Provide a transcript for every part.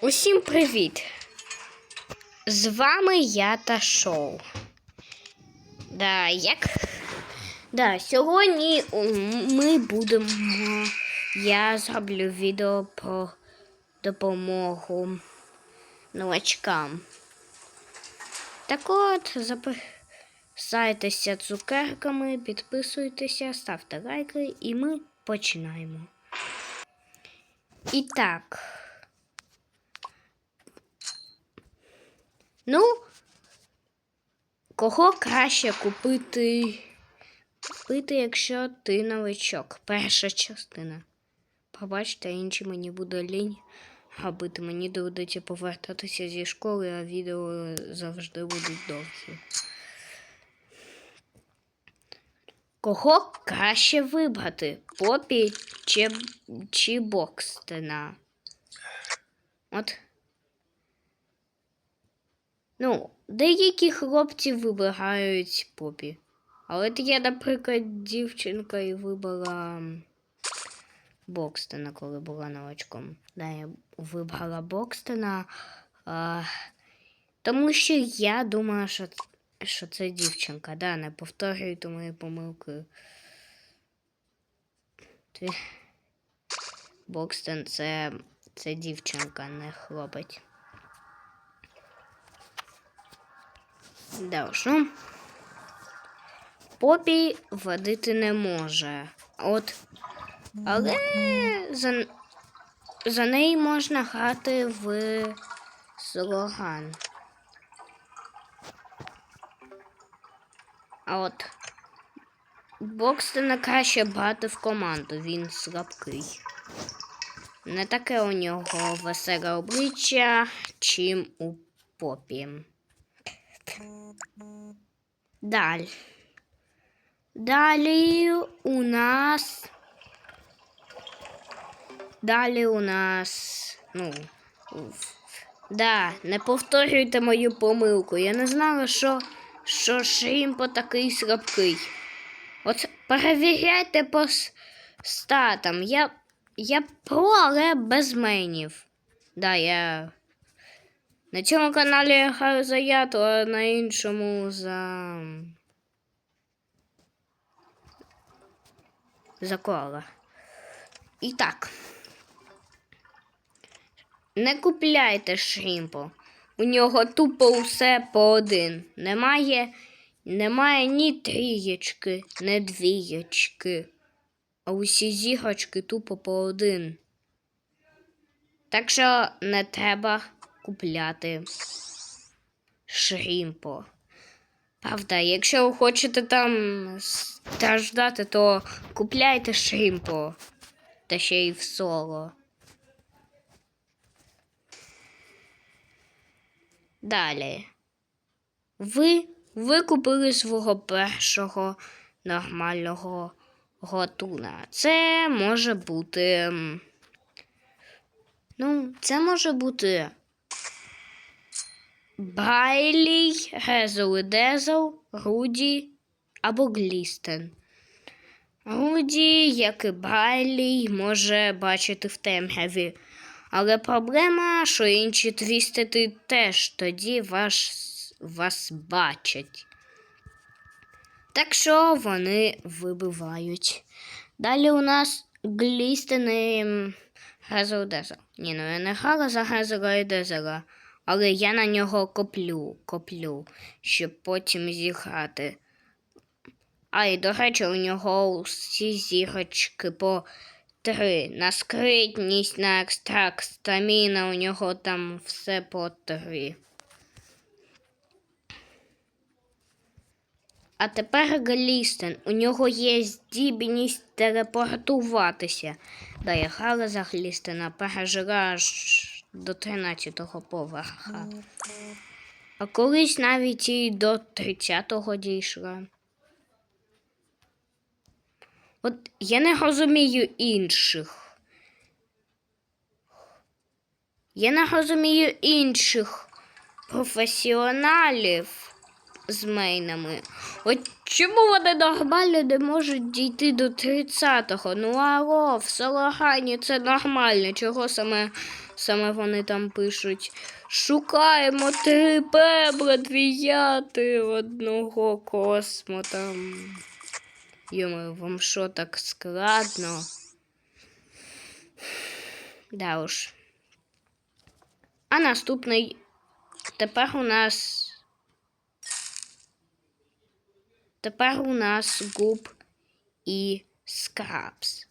Усім привіт! З вами я та шоу. Да, як... да, сьогодні ми будемо. Я зроблю відео про допомогу новачкам. Так от, записайтеся цукерками, підписуйтеся, ставте лайки, і ми починаємо. І так. Ну, кого краще купити, купити, якщо ти новичок? Перша частина. Побачите, інші мені буде лінь робити. Мені доведеться повертатися зі школи, а відео завжди будуть довгі. Кого краще вибрати? Попі чи, чи Бокстена? От. Ну, деякі хлопці вибирають попі. Але я, наприклад, дівчинка і вибрала Бокстена, коли була новачком. Да, я вибрала Бокстена. А, тому що я думала, що, що це дівчинка. Да, не повторюйте мої помилки. Бокстен це, це дівчинка, не хлопець. Да уж, ну. Попі водити не може. От. Але за, за неї можна грати в слоган. А от Бокстена краще брати в команду, він слабкий. Не таке у нього веселе обличчя, чим у попі. Далі. Далі у нас. Далі у нас. Ну. Да, не повторюйте мою помилку. Я не знала, що, що Шимпо такий слабкий. От перевіряйте по статам. Я, я про, але без менів. Да, я на цьому каналі я граю за яту, а на іншому за. За кола. І так. Не купляйте шрімпо. У нього тупо усе по один. Немає, немає ні трієчки, ні двієчки. А усі зігочки тупо по один. Так що не треба купляти шрімпо. Правда, якщо ви хочете там страждати, то купляйте шрімпо. Та ще й в соло. Далі. Ви, ви купили свого першого нормального готуна. Це може бути. Ну, це може бути Байлій, Гезел і Дезел, Руді або Глістен. Руді, як і Байлій, може бачити в темряві. Але проблема, що інші твістити теж тоді ваш, вас бачать. Так що вони вибивають. Далі у нас Глістен і Гезел Дезел. Ні, ну я не грала за Гезела і Дезела. Але я на нього коплю, коплю, щоб потім зіграти. А і до речі, у нього всі зірочки по три. На скритність, на екстракт, стаміна, у нього там все по три. А тепер Глістен. У нього є здібність телепортуватися. Да, я грала за Глістена, пережила до 13-го поверха. А колись навіть і до 30-го дійшла. От я не розумію інших. Я не розумію інших професіоналів з мейнами. От чому вони нормально не можуть дійти до 30-го? Ну алло, в Салагані це нормально. Чого саме саме вони там пишуть. Шукаємо три пебра, дві яти, одного космо там. Йому, вам що так складно? Да уж. А наступний. Тепер у нас. Тепер у нас губ і скрабс.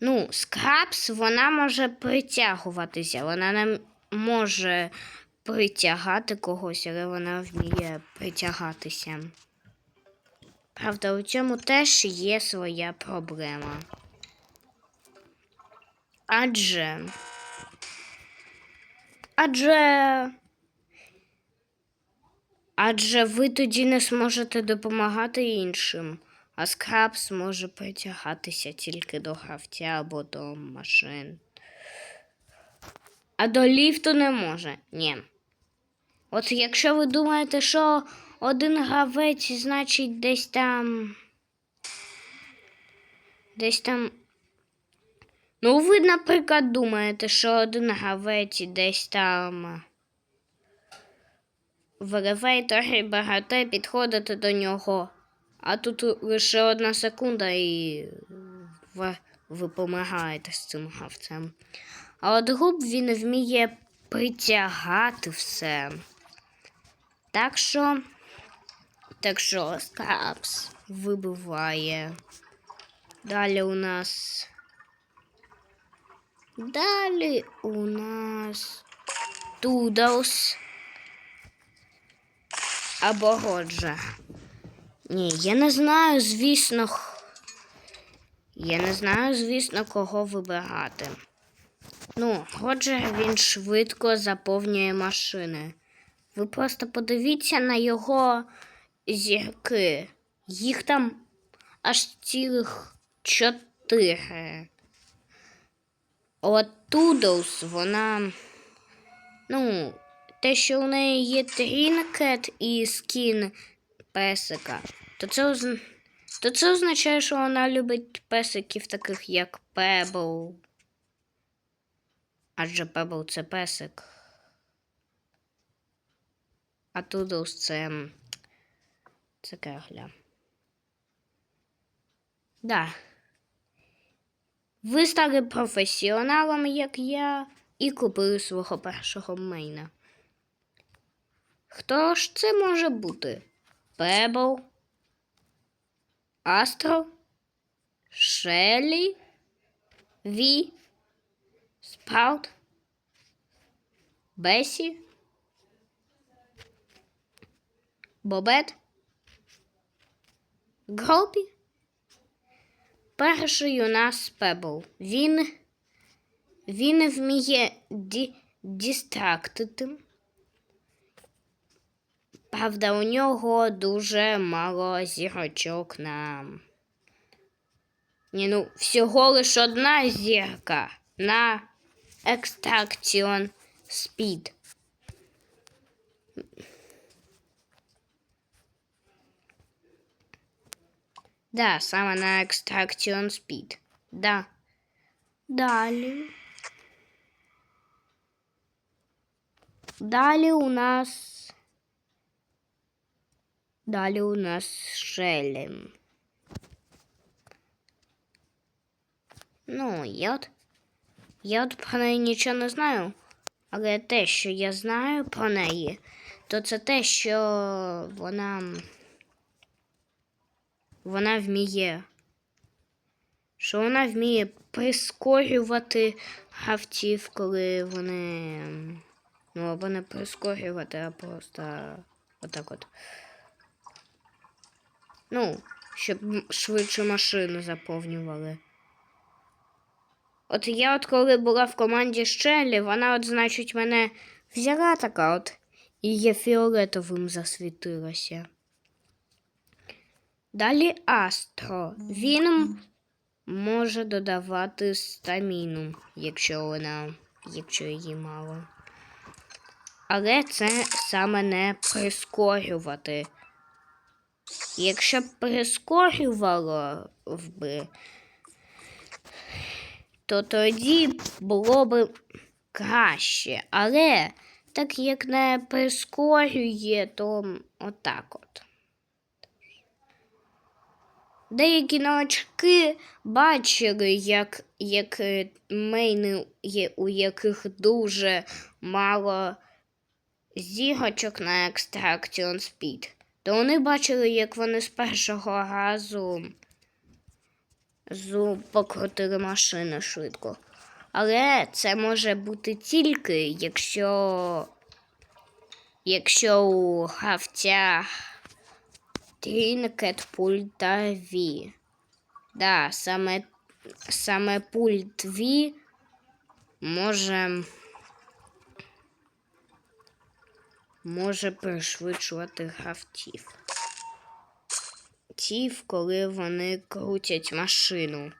Ну, скрабс вона може притягуватися. Вона не може притягати когось, але вона вміє притягатися. Правда, у цьому теж є своя проблема. Адже. Адже. Адже ви тоді не зможете допомагати іншим, а скрабс може притягатися тільки до гравця або до машин. А до ліфту не може. Ні. От якщо ви думаєте, що один гравець, значить, десь там. Десь там. Ну, ви, наприклад, думаєте, що один гравець десь там в елевейторі багато підходити до нього, а тут лише одна секунда і ви, ви помагаєте з цим гравцем. А от губ він вміє притягати все. Так що, так що скрабс вибиває. Далі у нас. Далі у нас Тудлс або Годжа. Ні, я не знаю, звісно. Я не знаю, звісно, кого вибирати. Ну, Годжер він швидко заповнює машини. Ви просто подивіться на його зірки. Їх там аж цілих чотири. От Тудлс, вона. Ну, те, що у неї є трінкет і скін песика, то це, то це означає, що вона любить песиків таких як Пебл. Адже Пебл це песик. А Тудлс це. Це кегля. Да. Ви стали професіоналом, як я, і купили свого першого мейна. Хто ж це може бути? Пебл? Астро? Шелі? Ві? Спраут? Бесі? Бобет? Гропі? Перший у нас Пебл. Він, він вміє ді, дістрактити. Правда, у нього дуже мало зірочок на. Ні, ну, всього лиш одна зірка на екстракціон спід. Да, саме на екстракціон спід. Да. Далі. Далі у нас. Далі у нас Шелі. Ну, я от. Я от про неї нічого не знаю. Але те, що я знаю про неї, то це те, що вона. Вона вміє. Що вона вміє прискорювати гравців, коли вони. Ну, або не прискорювати, а просто отак от. Ну, щоб швидше машину заповнювали. От я от коли була в команді Щелі, вона от, значить, мене взяла така от і є фіолетовим засвітилася. Далі Астро. Він може додавати стаміну, якщо вона, якщо її мало. Але це саме не прискорювати. Якщо б прискорювало би, то тоді було б краще. Але так як не прискорює, то отак от. Деякі новачки бачили, як, як мейни, у яких дуже мало зігочок на Extraction Speed. То вони бачили, як вони з першого разу зу покрутили машину швидко. Але це може бути тільки, якщо, якщо у гравця Трінкет пульта V. Да, саме, саме пульт V може, може пришвидшувати гравців. Тів, коли вони крутять машину.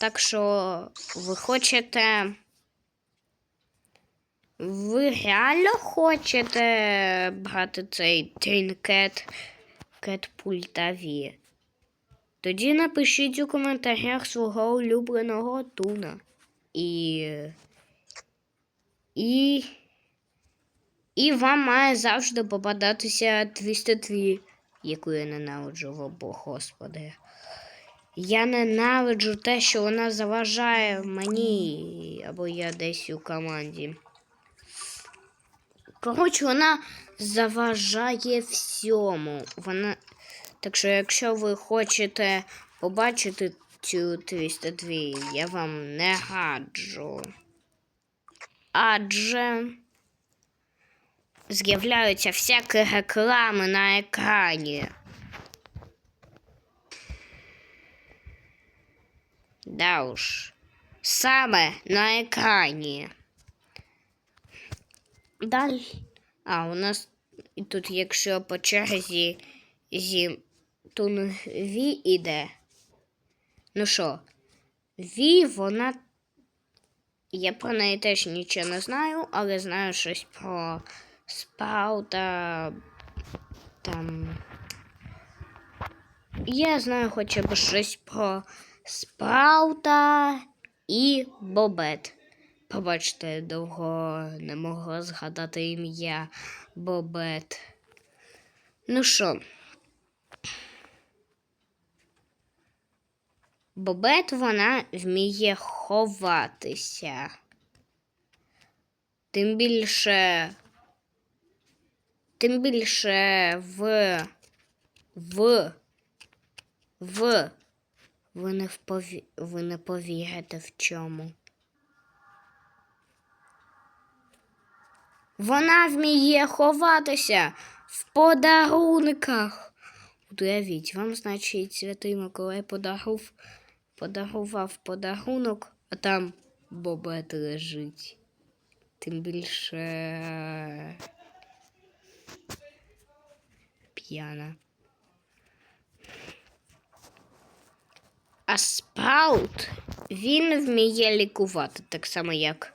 Так що ви хочете. Ви реально хочете брати цей трінкет кетпультаві? Тоді напишіть у коментарях свого улюбленого туна. І. І. І вам має завжди попадатися 203, яку я ненавиджу в обох, господи. Я ненавиджу те, що вона заважає мені, або я десь у команді. Коротше, вона заважає всьому. Вона... Так що, якщо ви хочете побачити цю 302, я вам не раджу. Адже з'являються всякі реклами на екрані. Да уж. Саме на екрані. Далі. А, у нас тут, якщо по черзі зі тун Ві іде. Ну що, Ві, вона. Я про неї теж нічого не знаю, але знаю щось про спаута. Там. Я знаю хоча б щось про спаута і бобет. Побачте, довго не могла згадати ім'я Бобет. Ну що? Бобет вона вміє ховатися. Тим більше. Тим більше в. В. В. Ви не, впові... Ви не повірите в чому. Вона вміє ховатися в подарунках. Уявіть, вам, значить, святий Миколай подарував, подарував подарунок, а там бобет лежить. Тим більше п'яна. А спаут він вміє лікувати так само, як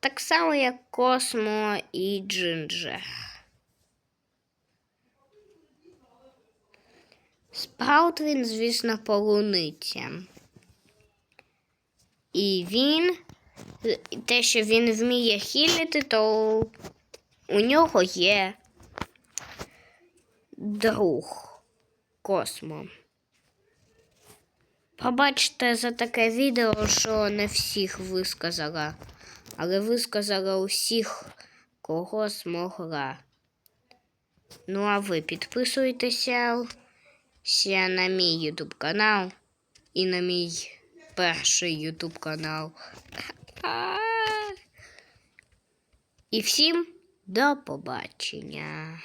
так само, як Космо і Джинджер. Спраут він, звісно, полуниця. І він, те, що він вміє хілити, то у нього є друг Космо. Побачте за таке відео, що не всіх висказала але висказала усіх, кого змогла. Ну, а ви підписуйтеся на мій ютуб канал і на мій перший ютуб канал. І всім до побачення.